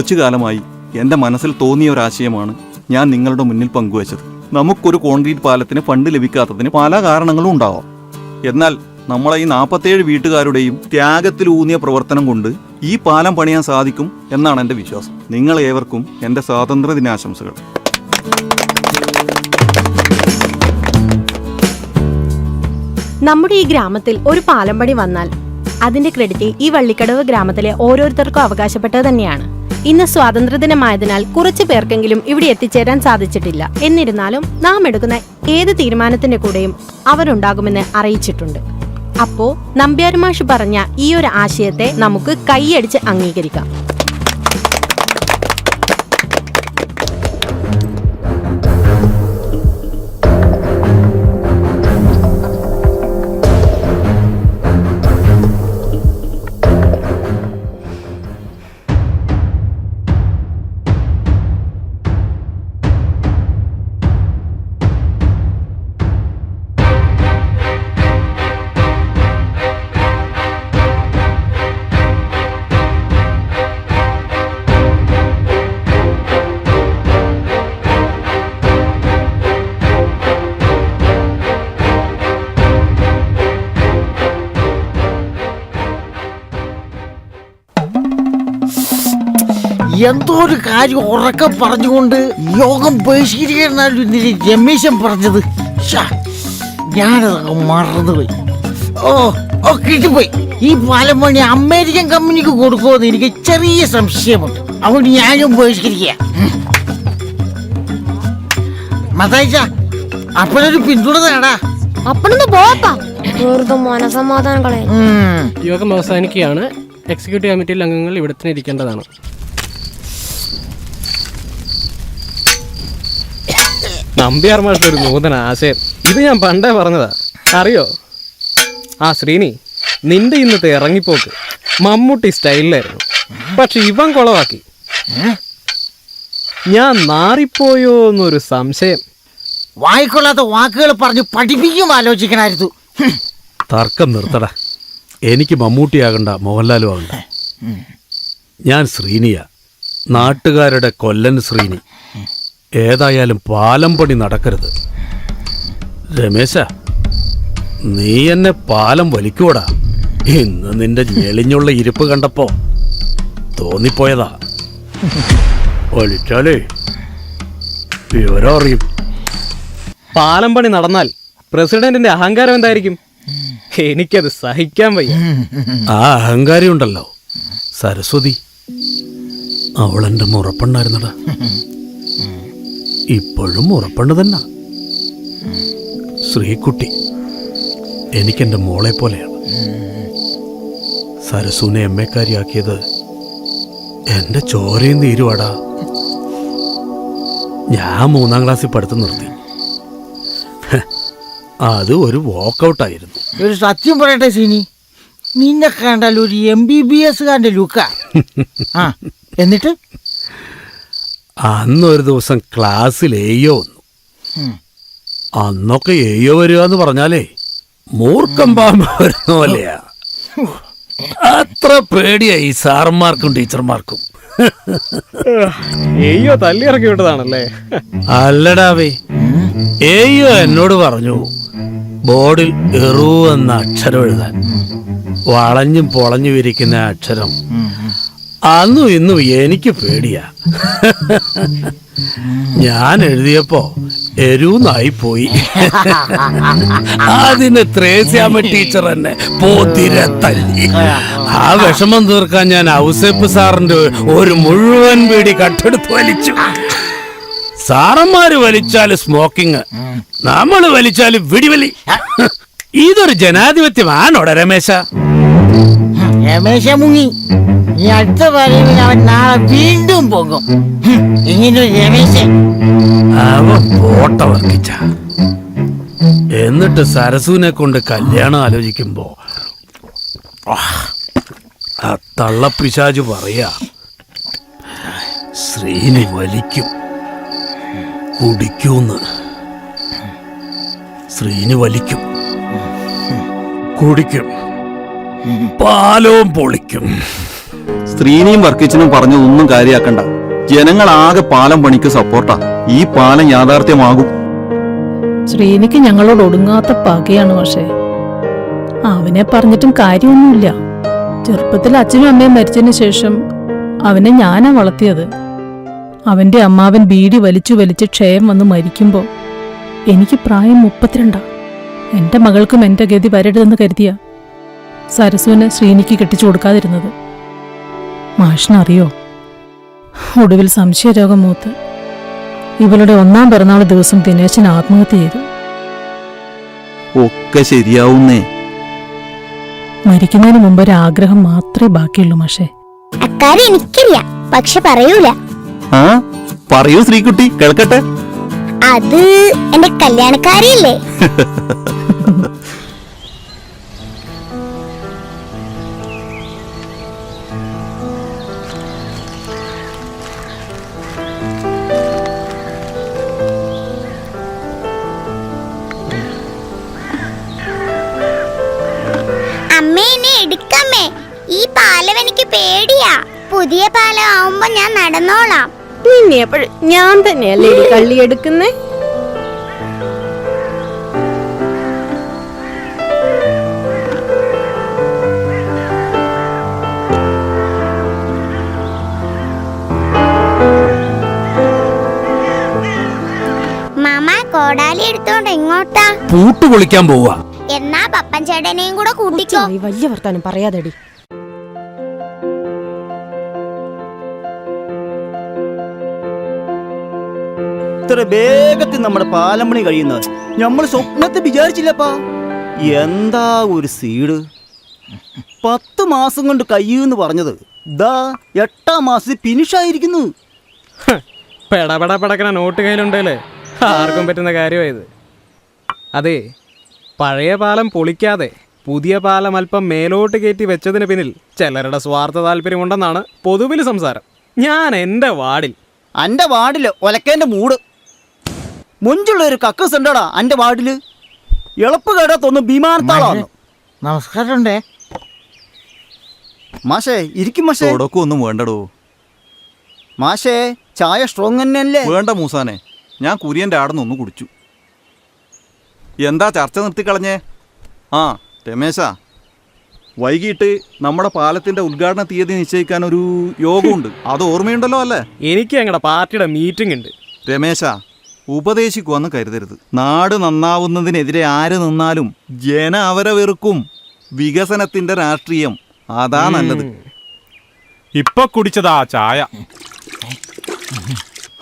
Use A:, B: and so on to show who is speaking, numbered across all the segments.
A: കുറച്ചു കാലമായി എന്റെ മനസ്സിൽ തോന്നിയ ഒരാശയമാണ് ഞാൻ നിങ്ങളുടെ മുന്നിൽ പങ്കുവച്ചത്. നമുക്കൊരു കോൺക്രീറ്റ് പാലത്തിന് ഫണ്ട് ലഭിക്കാത്തതിന് പല കാരണങ്ങളും ഉണ്ടാവാം. എന്നാൽ നമ്മളെ ഈ നാൽപ്പത്തേഴ് വീട്ടുകാരുടെയും ത്യാഗത്തിലൂന്നിയ പ്രവർത്തനം കൊണ്ട് ഈ പാലം പണിയാൻ സാധിക്കും എന്നാണ് എന്റെ വിശ്വാസം. നിങ്ങൾ ഏവർക്കും എന്റെ സ്വാതന്ത്ര്യ ദിനാശംസകൾ.
B: നമ്മുടെ ഈ ഗ്രാമത്തിൽ ഒരു പാലം പണി വന്നാൽ അതിന്റെ ക്രെഡിറ്റ് ഈ വള്ളിക്കടവ് ഗ്രാമത്തിലെ ഓരോരുത്തർക്കും അവകാശപ്പെട്ടത് തന്നെയാണ്. ഇന്ന് സ്വാതന്ത്ര്യദിനമായതിനാൽ കുറച്ചു പേർക്കെങ്കിലും ഇവിടെ എത്തിച്ചേരാൻ സാധിച്ചിട്ടില്ല. എന്നിരുന്നാലും നാം എടുക്കുന്ന ഏത് തീരുമാനത്തിന്റെ കൂടെയും അവരുണ്ടാകുമെന്ന് അറിയിച്ചിട്ടുണ്ട്. അപ്പോ നമ്പ്യാരുമാഷ് പറഞ്ഞ ഈ ഒരു ആശയത്തെ നമുക്ക് കൈയടിച്ച് അംഗീകരിക്കാം.
C: എന്തോ ഒരു കാര്യം ഉറക്കെ പറഞ്ഞുകൊണ്ട് യോഗം ബഹിഷ്കരിക്കാനാണ് രമേശൻ പറഞ്ഞത്. ഞാനതൊക്കെ മറന്നുപോയി ഓ ഓ കിട്ടിപ്പോയി. ഈ പാലം പണി അമേരിക്കൻ കമ്പനിക്ക് കൊടുക്കുമെന്ന് എനിക്ക് ചെറിയ സംശയമുണ്ട്. അതുകൊണ്ട് ഞാനും ബഹിഷ്കരിക്കുക. മതായിച്ച അപ്പനൊരു പിന്തുണ നേടാ
D: അപ്പനൊന്ന് പോപ്പാ വെറുതെ മനസമാധാനം കളയാൻ.
E: യോഗം അവസാനിക്കുകയാണ്. എക്സിക്യൂട്ടീവ് കമ്മിറ്റിയിൽ അംഗങ്ങൾ ഇവിടെ തന്നെ ഇരിക്കേണ്ടതാണ്. നമ്പ്യാർ ഒരു നൂതന ആശയം. ഇത് ഞാൻ പണ്ടേ പറഞ്ഞതാ. അറിയോ? ആ ശ്രീനി നിന്റെ ഇന്നത്തെ ഇറങ്ങിപ്പോക്ക് മമ്മൂട്ടി സ്റ്റൈലിലായിരുന്നു. പക്ഷെ ഇവൻ കുളവാക്കി. ഞാൻ നാറിപ്പോയോ എന്നൊരു സംശയം.
C: വായിക്കൊള്ളാത്ത വാക്കുകൾ പറഞ്ഞു പഠിപ്പിക്കും ആലോചിക്കണായിരുന്നു.
F: തർക്കം നിർത്തട. എനിക്ക് മമ്മൂട്ടിയാകണ്ട മോഹൻലാലും ആകണ്ട. ഞാൻ ശ്രീനിയ. നാട്ടുകാരുടെ കൊല്ലൻ ശ്രീനി. ഏതായാലും പാലം പണി നടക്കരുത്. രമേശ നീ എന്നെ പാലം വലിക്കൂടാ. ഇന്ന് നിന്റെ ഞെളിഞ്ഞുള്ള ഇരിപ്പ് കണ്ടപ്പോ തോന്നിപ്പോയതാ. വലിച്ചാലേ വിവരം അറിയും
E: പാലം പണി നടന്നാൽ പ്രസിഡന്റിന്റെ അഹങ്കാരം എന്തായിരിക്കും? എനിക്കത് സഹിക്കാൻ വയ്യ.
F: ആ അഹങ്കാരം ഉണ്ടല്ലോ. സരസ്വതി അവളെന്റെ മുറപ്പെണ്ണായിരുന്നടാ. ഇപ്പോഴും ഉറപ്പുണ്ട് തന്നെ. ശ്രീകുട്ടി എനിക്കെന്റെ മോളെ പോലെയാണ്. സരസുനെ എമ്മക്കാരിയാക്കിയത് എന്റെ ചോരയും തീരുവാടാ ഞാൻ മൂന്നാം ക്ലാസ്സിൽ പഠിത്തം നിർത്തി. അത് ഒരു വോക്കൗട്ടായിരുന്നു
C: ഒരു സത്യം പറയട്ടെ സീനി. നിന്നെ കണ്ടാൽ ഒരു എം ബി ബി എസ് കാരന്റെ ലുക്കാ. ആ എന്നിട്ട്?
F: അന്നൊരു ദിവസം ക്ലാസ്സിൽ എയ്യോ വന്നു. അന്നൊക്കെ എയ്യോ വരിക എന്ന് പറഞ്ഞാലേ മൂർക്കം പാമ്പ് വരുന്ന പോലെയാ. അത്ര പേടിയായി സാറന്മാർക്കും ടീച്ചർമാർക്കും.
E: അയ്യോ തല്ലി ഇറക്കി വിട്ടതാണല്ലേ?
F: അല്ലടാവേ എയ്യോ എന്നോട് പറഞ്ഞു ബോർഡിൽ എറു എന്ന അക്ഷരം എഴുതാൻ. വളഞ്ഞും പൊളഞ്ഞു വിരിക്കുന്ന അക്ഷരം. അന്നും ഇന്നും എനിക്ക് പേടിയാ. ഞാൻ എഴുതിയപ്പോ എരൂന്നായി പോയി. അതിന് ത്രേസ്യാമ ടീച്ചർ എന്നെ പോതിരെ തല്ലി. ആ വിഷമം തീർക്കാൻ ഞാൻ ഔസേപ്പ് സാറിന്റെ ഒരു മുഴുവൻ വീടി കട്ടെടുത്ത് വലിച്ചു. സാറന്മാര് വലിച്ചാൽ സ്മോക്കിങ് നമ്മൾ വലിച്ചാൽ വിടിവലി. ഇതൊരു ജനാധിപത്യമാണോടെ രമേശ?
C: രമേശ മുങ്ങി ഈ അടുത്ത പറയുമ്പോൾ അവൻ നാളെ വീണ്ടും പോകും. ഇങ്ങനെ രമേശൻ.
F: അവൻ പോട്ട വർക്കിച്ച എന്നിട്ട് സരസുവിനെ കൊണ്ട് കല്യാണം ആലോചിക്കുമ്പോ ആ തള്ളപ്പിശാജ് പറയാ ശ്രീനി വലിക്കും കുടിക്കൂന്ന്. ശ്രീനി വലിക്കും കുടിക്കും. പാലവും പൊളിക്കും.
A: സ്ത്രീനെയും വർക്കിച്ചനും പറഞ്ഞതൊന്നും കാര്യാക്കണ്ട. ജനങ്ങൾ ആകെ പാലം പണിക്ക് സപ്പോർട്ടാ. ഈ പാലം യാഥാർത്ഥ്യമാകും.
G: ശ്രീനിക്ക് ഞങ്ങളോട് ഒടുങ്ങാത്ത പകയാണ് പക്ഷേ അവനെ പറഞ്ഞിട്ടും കാര്യമൊന്നുമില്ല. ചെറുപ്പത്തിൽ അച്ഛനും അമ്മയും മരിച്ചതിന് ശേഷം അവനെ ഞാനാ വളർത്തിയത്. അവന്റെ അമ്മാവൻ ബീഡി വലിച്ചു വലിച്ച് ക്ഷയം വന്ന് മരിക്കുമ്പോൾ എനിക്ക് പ്രായം മുപ്പത്തിരണ്ടാ. എന്റെ മകൾക്കും എന്റെ ഗതി വരരുതെന്ന് കരുതിയ. സരസുവിനെ ശ്രീനിക്ക് കെട്ടിച്ചു കൊടുക്കാതിരുന്നത്. മാഷിനറിയോ? ഒടുവിൽ സംശയരോഗം മൂത്ത് ഇവളുടെ ഒന്നാം പിറന്നാൾ ദിവസം ദിനേശൻ ആത്മഹത്യ ചെയ്തു.
A: ഒക്കെ ശരിയാവുന്നേ.
G: മരിക്കുന്നതിന് മുമ്പ് ഒരു ആഗ്രഹം മാത്രമേ ബാക്കിയുള്ളൂ മാഷേ.
D: അക്കാര്യം എനിക്കറിയാം പക്ഷെ പറയൂല.
A: ആ? പറയൂ ശ്രീകുട്ടി കേൾക്കട്ടെ.
D: അത് എന്റെ കല്യാണക്കാരിയല്ലേ? പാലം ആവുമ്പോ ഞാൻ നടന്നോളാം.
B: നിന്നെ എപ്പോഴും ഞാൻ തന്നെയല്ലേ ഈ കള്ളി എടുക്കുന്നേ?
D: മാമ കോടാലി എടുത്തോണ്ട് ഇങ്ങോട്ടാ
F: പൂട്ട് പൊളിക്കാൻ പോവാ.
D: എന്നാ പപ്പൻ ചേട്ടനെയും കൂടെ കൂട്ടിക്കോ.
B: വലിയ വർത്താനം പറയാതെടി.
H: ഇത്ര വേഗത്തിൽ നമ്മുടെ പാലമണി കഴിയുന്നത് നമ്മൾ സ്വപ്നത്തെ വിചാരിച്ചില്ലപ്പാ. എന്താ ഒരു സീഡ്? പത്ത് മാസം കൊണ്ട് കഴിയുമെന്ന് പറഞ്ഞത്. ദാ എട്ടാം മാസത്തിൽ ഫിനിഷായിരിക്കുന്നു
E: പെടപെട പെടക്കണ നോട്ട് കയ്യിലുണ്ടല്ലേ? ആർക്കും പറ്റുന്ന കാര്യമായത് അതെ പഴയ പാലം പൊളിക്കാതെ പുതിയ പാലം അല്പം മേലോട്ട് കയറ്റി വെച്ചതിന് പിന്നിൽ ചിലരുടെ സ്വാർത്ഥ താല്പര്യമുണ്ടെന്നാണ് പൊതുവിൽ സംസാരം. ഞാൻ എന്റെ വാർഡിൽ.
H: എന്റെ വാർഡിൽ ഒലക്കേന്റെ മൂട്. മുഞ്ചുള്ള ഒരു കക്കസ് ഉണ്ടടാ അന്റെ വാർഡിൽ? എളുപ്പ് കേടാത്തൊന്നും വിമാനത്താളാണ്
C: നമസ്കാരമുണ്ടേ.
H: മാഷേ ഇരിക്കും മാഷേ.
A: തുടക്കം ഒന്നും വേണ്ടടോ.
H: മാഷേ ചായ സ്ട്രോങ് തന്നെയല്ലേ?
A: വേണ്ട മൂസാനെ. ഞാൻ കുര്യന്റെ ആടുന്ന് ഒന്ന് കുടിച്ചു. എന്താ ചർച്ച നിർത്തിക്കളഞ്ഞേ ആ രമേശ വൈകിട്ട് നമ്മുടെ പാലത്തിന്റെ ഉദ്ഘാടന തീയതി നിശ്ചയിക്കാൻ ഒരു യോഗമുണ്ട്. അത് ഓർമ്മയുണ്ടല്ലോ അല്ലേ?
E: എനിക്ക് ഞങ്ങളുടെ പാർട്ടിയുടെ മീറ്റിംഗ് ഉണ്ട്.
A: രമേശ ഉപദേശിക്കുവെന്ന് കരുതരുത്. നാട് നന്നാവുന്നതിനെതിരെ ആര് നിന്നാലും ജന അവരെ വെറുക്കും വികസനത്തിന്റെ രാഷ്ട്രീയം. അതാ നല്ലത്.
I: ഇപ്പൊ കുടിച്ചതാ ചായ.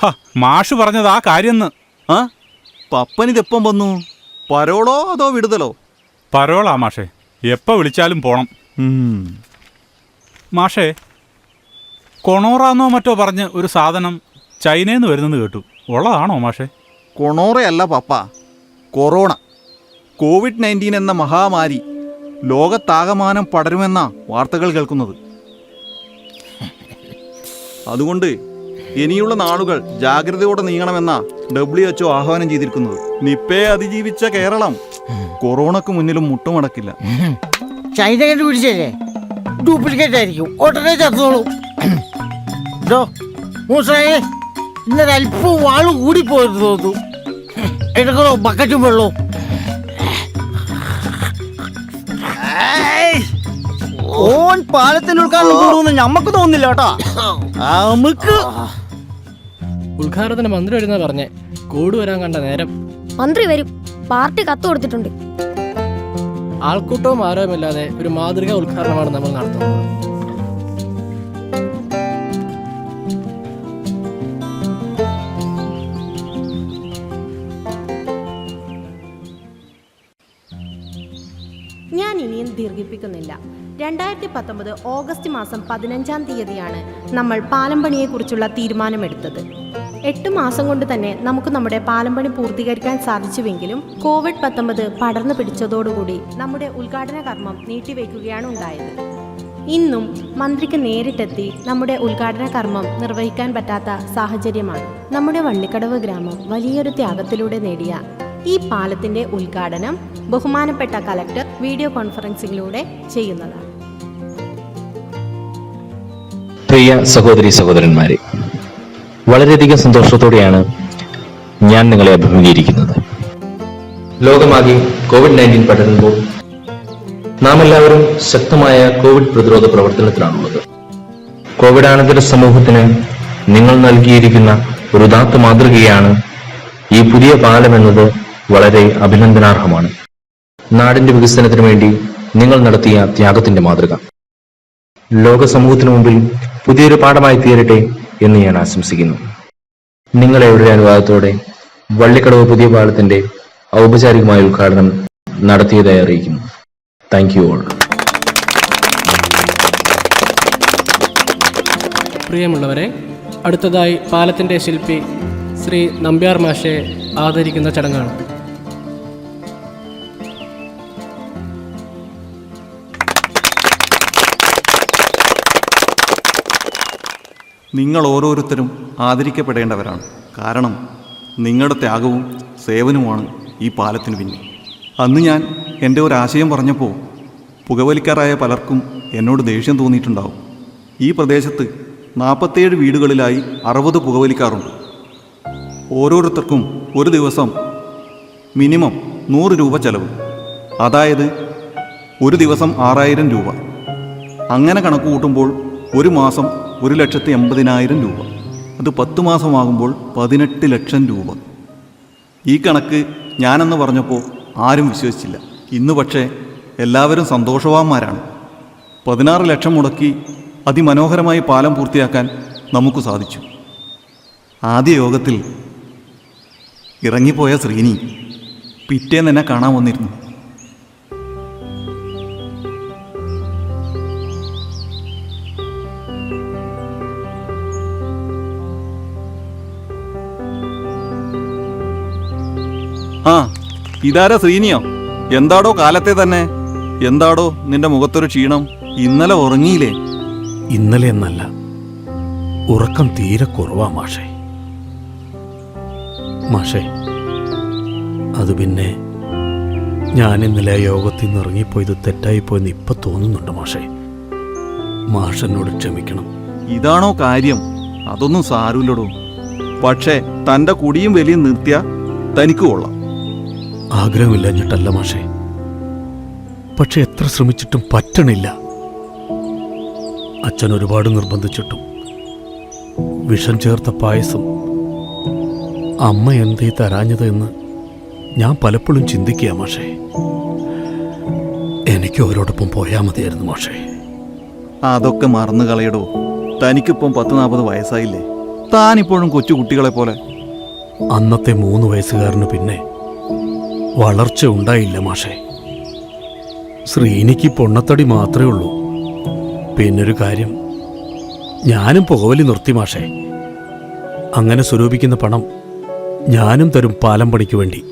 I: ഹ, മാഷ് പറഞ്ഞതാ കാര്യന്ന്.
A: ആ? പപ്പനിതെപ്പം വന്നു? പരോളോ അതോ വിടുതലോ?
I: പരോളാ മാഷേ. എപ്പോ വിളിച്ചാലും പോണം. മാഷേ കൊണോറാന്നോ മറ്റോ പറഞ്ഞ് ഒരു സാധനം ചൈനയിൽ നിന്ന് വരുന്നെന്ന് കേട്ടു. ഉള്ളതാണോ മാഷേ?
A: കൊണോറയല്ല പപ്പ. കൊറോണ. കോവിഡ് നയന്റീൻ എന്ന മഹാമാരി ലോകത്താകമാനം പടരുമെന്ന വാർത്തകൾ കേൾക്കുന്നത്. അതുകൊണ്ട് ഇനിയുള്ള നാളുകൾ ജാഗ്രതയോടെ നീങ്ങണമെന്ന ഡബ്ല്യു എച്ച്ഒ ആഹ്വാനം ചെയ്തിരിക്കുന്നത്. നിപ്പയെ അതിജീവിച്ച കേരളം കൊറോണക്ക് മുന്നിലും മുട്ടുമടക്കില്ല
C: ചൈന കണ്ടുപിടിച്ചല്ലേ ഡ്യൂപ്ലിക്കേറ്റ് ആയിരിക്കും ഉടനെ ചത്തോളൂ വാൾ കൂടിപ്പോയെന്ന് തോന്നുന്നു. എടുക്കണോ? ബക്കറ്റും വെള്ളവും.
H: ഓൻ പാലത്തിന് ഉൾക്കാരണം കൂടുമെന്ന് ഞമ്മക്ക് തോന്നില്ല കേട്ടോ. നമുക്ക്.
E: ഉദ്ഘാടനത്തിന് മന്ത്രി വരുന്ന പറഞ്ഞേ. കൂട് വരാൻ കണ്ട നേരം.
D: മന്ത്രി വരും. പാർട്ടി കത്ത് കൊടുത്തിട്ടുണ്ട്.
E: ആൾക്കൂട്ടവും ആരോഗ്യമില്ലാതെ ഒരു മാതൃകാ ഉദ്ഘാടനമാണ് നമ്മൾ നടത്തുന്നത്.
B: ഞാൻ ഇനിയും ദീർഘിപ്പിക്കുന്നില്ല. രണ്ടായിരത്തി പത്തൊമ്പത് ഓഗസ്റ്റ് മാസം പതിനഞ്ചാം തീയതിയാണ് നമ്മൾ പാലംപണിയെക്കുറിച്ചുള്ള തീരുമാനമെടുത്തത്. എട്ട് മാസം കൊണ്ട് തന്നെ നമുക്ക് നമ്മുടെ പാലമ്പണി പണി പൂർത്തീകരിക്കാൻ സാധിച്ചുവെങ്കിലും കോവിഡ് പത്തൊമ്പത് പടർന്നു പിടിച്ചതോടുകൂടി നമ്മുടെ ഉദ്ഘാടന കർമ്മം നീട്ടിവെക്കുകയാണ് ഉണ്ടായത് ഇന്നും മന്ത്രിക്ക് നേരിട്ടെത്തി നമ്മുടെ ഉദ്ഘാടന കർമ്മം നിർവഹിക്കാൻ പറ്റാത്ത സാഹചര്യമാണ്. നമ്മുടെ വള്ളിക്കടവ് ഗ്രാമം വലിയൊരു ത്യാഗത്തിലൂടെ നേടിയ ഈ പാലത്തിന്റെ ഉദ്ഘാടനം ബഹുമാനപ്പെട്ട കലക്ടർ വീഡിയോ കോൺഫറൻസിംഗിലൂടെ ചെയ്യുന്നതാണ്.
J: പ്രിയ സഹോദരി സഹോദരന്മാരെ വളരെയധികം സന്തോഷത്തോടെയാണ് ഞാൻ നിങ്ങളെ അഭിമുഖീകരിക്കുന്നത്. ലോകമാകെ കോവിഡ് നയന്റീൻ പടരുമ്പോൾ നാം എല്ലാവരും ശക്തമായ കോവിഡ് പ്രതിരോധ പ്രവർത്തനത്തിലാണുള്ളത്. കോവിഡാനന്തര സമൂഹത്തിന് നിങ്ങൾ നൽകിയിരിക്കുന്ന ഒരു ഉദാത്ത മാതൃകയാണ് ഈ പുതിയ പാലം എന്നത് വളരെ അഭിനന്ദനാർഹമാണ്. നാടിന്റെ വികസനത്തിനു വേണ്ടി നിങ്ങൾ നടത്തിയ ത്യാഗത്തിന്റെ മാതൃക. ലോക സമൂഹത്തിനു മുമ്പിൽ പുതിയൊരു പാഠമായി തീരട്ടെ എന്ന് ഞാൻ ആശംസിക്കുന്നു. നിങ്ങളെവരുടെ അനുവാദത്തോടെ വള്ളിക്കടവ് പുതിയ പാലത്തിന്റെ ഔപചാരികമായ ഉദ്ഘാടനം നടത്തിയതായി അറിയിക്കുന്നു. താങ്ക് യു ഓൾ
E: പ്രിയമുള്ളവരെ അടുത്തതായി പാലത്തിന്റെ ശില്പി ശ്രീ നമ്പ്യാർ മാഷെ ആദരിക്കുന്ന ചടങ്ങാണ്.
A: നിങ്ങൾ ഓരോരുത്തരും ആദരിക്കപ്പെടേണ്ടവരാണ്. കാരണം നിങ്ങളുടെ ത്യാഗവും സേവനവുമാണ് ഈ പാലത്തിന് പിന്നിൽ. അന്ന് ഞാൻ എന്റെ ഒരു ആശയം പറഞ്ഞപ്പോൾ പുകവലിക്കാരായ പലർക്കും എന്നോട് ദേഷ്യം തോന്നിയിട്ടുണ്ടാവും. ഈ പ്രദേശത്ത് നാൽപ്പത്തേഴ് വീടുകളിലായി അറുപത് പുകവലിക്കാറുണ്ട് ഓരോരുത്തർക്കും ഒരു ദിവസം മിനിമം നൂറ് രൂപ ചെലവ്. അതായത് ഒരു ദിവസം ആറായിരം രൂപ. അങ്ങനെ കണക്ക് കൂട്ടുമ്പോൾ ഒരു മാസം ഒരു ലക്ഷത്തി എൺപതിനായിരം രൂപ. അത് പത്ത് മാസമാകുമ്പോൾ പതിനെട്ട് ലക്ഷം രൂപ. ഈ കണക്ക് ഞാനെന്ന് പറഞ്ഞപ്പോൾ ആരും വിശ്വസിച്ചില്ല. ഇന്ന് പക്ഷേ എല്ലാവരും സന്തോഷവാന്മാരാണ്. പതിനാറ് ലക്ഷം മുടക്കി അതിമനോഹരമായി പാലം പൂർത്തിയാക്കാൻ നമുക്ക് സാധിച്ചു. ആദ്യ യോഗത്തിൽ ഇറങ്ങിപ്പോയ ശ്രീനി പിറ്റേന്ന് എന്നെ കാണാൻ വന്നിരുന്നു. ഇതാരാ ശ്രീനിയോ? എന്താടോ കാലത്തെ തന്നെ? എന്താടോ നിന്റെ മുഖത്തൊരു ക്ഷീണം? ഇന്നലെ ഉറങ്ങിയില്ലേ?
F: ഇന്നലെ എന്നല്ല. ഉറക്കം തീരെ കുറവാ മാഷേ. മാഷേ അത് പിന്നെ ഞാൻ ഇന്നലെ യോഗത്തിൽ നിന്ന് ഇറങ്ങിപ്പോയത് തെറ്റായിപ്പോയെന്ന് ഇപ്പൊ തോന്നുന്നുണ്ട് മാഷേ. മാഷനോട് ക്ഷമിക്കണം.
A: ഇതാണോ കാര്യം? അതൊന്നും സാരമില്ലടോ പക്ഷേ തന്റെ കുടിയും വലിയും നിർത്തിയ തനിക്ക് കൊള്ളാം.
F: ആഗ്രഹമില്ലഞ്ഞിട്ടല്ല മാഷേ. പക്ഷെ എത്ര ശ്രമിച്ചിട്ടും പറ്റണില്ല. അച്ഛൻ ഒരുപാട് നിർബന്ധിച്ചിട്ടും. വിഷം ചേർത്ത പായസം. അമ്മ എന്തേ തരാഞ്ഞത് എന്ന് ഞാൻ പലപ്പോഴും ചിന്തിക്കുക മാഷേ. എനിക്ക് അവരോടൊപ്പം പോയാൽ മതിയായിരുന്നു മാഷേ.
A: അതൊക്കെ മറന്നു കളയടോ. തനിക്കിപ്പം പത്ത് നാൽപ്പത് വയസ്സായില്ലേ? താനിപ്പോഴും കൊച്ചു കുട്ടികളെ പോലെ
F: അന്നത്തെ മൂന്ന് വയസ്സുകാരന് പിന്നെ വളർച്ച ഉണ്ടായില്ല മാഷേ. ശ്രീനിക്ക് പൊണ്ണത്തടി മാത്രമേ ഉള്ളൂ. പിന്നൊരു കാര്യം ഞാനും പുകവലി നിർത്തി മാഷേ. അങ്ങനെ സ്വരൂപിക്കുന്ന പണം ഞാനും തരും പാലം പണിക്ക് വേണ്ടി.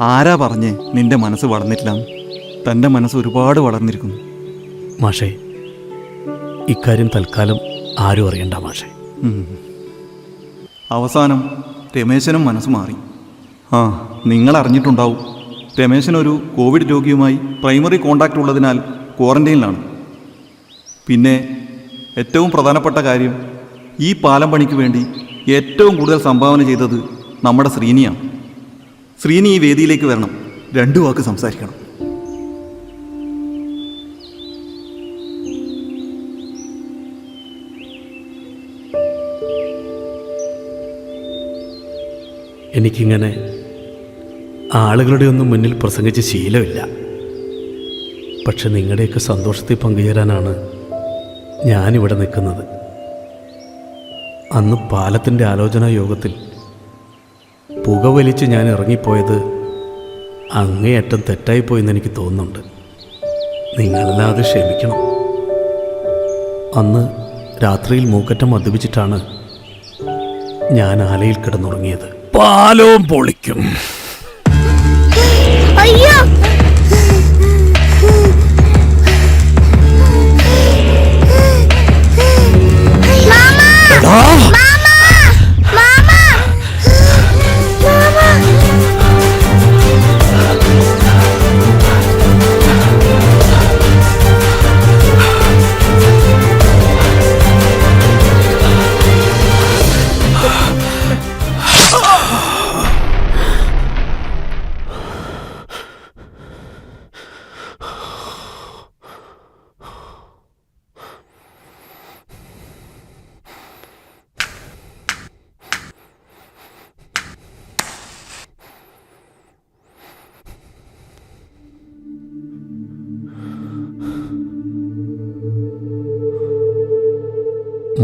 A: ആരാ പറഞ്ഞേ നിന്റെ മനസ്സ് വളർന്നിട്ടില്ല? തന്റെ മനസ്സ് ഒരുപാട് വളർന്നിരിക്കുന്നു.
F: മാഷേ ഇക്കാര്യം തൽക്കാലം ആരും അറിയണ്ട മാഷേ.
A: അവസാനം രമേശനും മനസ്സ് മാറി. ആ നിങ്ങൾ അറിഞ്ഞിട്ടുണ്ടാവും രമേശനൊരു കോവിഡ് രോഗിയുമായി പ്രൈമറി കോണ്ടാക്റ്റ് ഉള്ളതിനാൽ ക്വാറന്റൈനിലാണ്. പിന്നെ ഏറ്റവും പ്രധാനപ്പെട്ട കാര്യം ഈ പാലം പണിക്ക് വേണ്ടി ഏറ്റവും കൂടുതൽ സംഭാവന ചെയ്തത് നമ്മുടെ ശ്രീനിയാണ്. ശ്രീനി ഈ വേദിയിലേക്ക് വരണം. രണ്ടു വാക്ക് സംസാരിക്കണം.
F: എനിക്കിങ്ങനെ ആളുകളുടെ ഒന്നും മുന്നിൽ പ്രസംഗിച്ച് ശീലമില്ല. പക്ഷെ നിങ്ങളുടെയൊക്കെ സന്തോഷത്തിൽ പങ്കുചേരാനാണ് ഞാനിവിടെ നിൽക്കുന്നത്. അന്ന് പാലത്തിന്റെ ആലോചനാ യോഗത്തിൽ പുകവലിച്ച് ഞാൻ ഇറങ്ങിപ്പോയത് അങ്ങേയറ്റം തെറ്റായിപ്പോയെന്ന് എനിക്ക് തോന്നുന്നുണ്ട്. നിങ്ങളെല്ലാം അത് ക്ഷമിക്കണം. അന്ന് രാത്രിയിൽ മൂക്കറ്റം മദ്യപിച്ചിട്ടാണ് ഞാൻ ആലയിൽ കിടന്നുറങ്ങിയത്. പാലവും പൊളിക്കും.
D: അയ്യോ. മാമാ.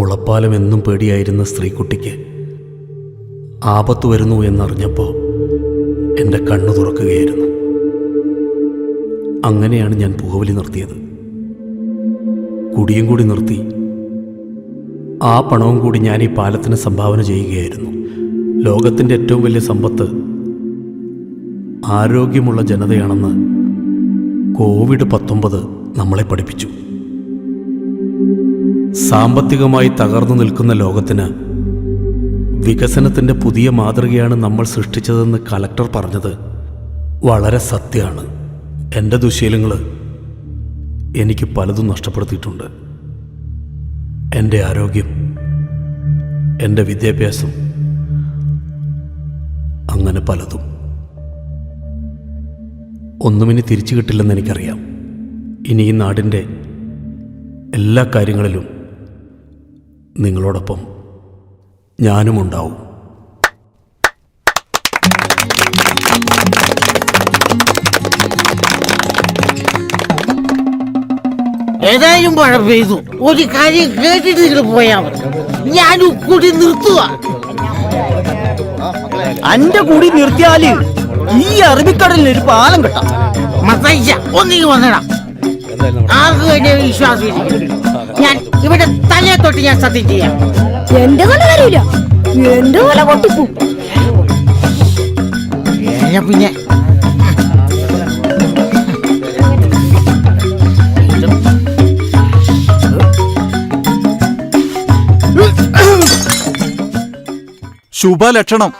F: മുളപ്പാലം എന്നും പേടിയായിരുന്ന സ്ത്രീക്കുട്ടിക്ക് ആപത്ത് വരുന്നു എന്നറിഞ്ഞപ്പോൾ എന്റെ കണ്ണു തുറക്കുകയായിരുന്നു. അങ്ങനെയാണ് ഞാൻ പുകവലി നിർത്തിയത്. കുടിയും കൂടി നിർത്തി. ആ പണവും കൂടി ഞാൻ ഈ പാലത്തിന് സംഭാവന ചെയ്യുകയായിരുന്നു. ലോകത്തിന്റെ ഏറ്റവും വലിയ സമ്പത്ത് ആരോഗ്യമുള്ള ജനതയാണെന്ന് കോവിഡ് പത്തൊമ്പത് നമ്മളെ പഠിപ്പിച്ചു. സാമ്പത്തികമായി തകർന്നു നിൽക്കുന്ന ലോകത്തിന് വികസനത്തിന്റെ പുതിയ മാതൃകയാണ് നമ്മൾ സൃഷ്ടിച്ചതെന്ന് കലക്ടർ പറഞ്ഞത് വളരെ സത്യമാണ്. എന്റെ ദുശീലങ്ങൾ എനിക്ക് പലതും നഷ്ടപ്പെടുത്തിയിട്ടുണ്ട്. എന്റെ ആരോഗ്യം എന്റെ വിദ്യാഭ്യാസം അങ്ങനെ പലതും. ഒന്നും ഇനി തിരിച്ചു കിട്ടില്ലെന്ന് എനിക്കറിയാം. ഇനി ഈ നാടിന്റെ എല്ലാ കാര്യങ്ങളിലും നിങ്ങളോടൊപ്പം ഞാനും ഉണ്ടാവും
C: ഏതായാലും മഴ പെയ്തു. ഒരു കാര്യം കേട്ടിട്ട് നിങ്ങൾ പോയാ മതി. ഞാൻ കൂടി നിർത്തുക
H: അന്റെ കൂടി നിർത്തിയാൽ ഈ അറബിക്കടലിന് ഒരു പാലം കിട്ടാം.
C: മത്തയ്യ ഒന്നിങ്ങ് വന്നടാ. ആർക്കും എന്നെ വിശ്വാസം ഞാൻ ഇവിടെ തലയെ തൊട്ട് ഞാൻ സത്യം ചെയ്യാം.
D: എന്റെ കൊല വരൂല. എന്റെ കൊല പൊട്ടിപ്പോ.
C: പിന്നെ
A: ശുഭലക്ഷണം.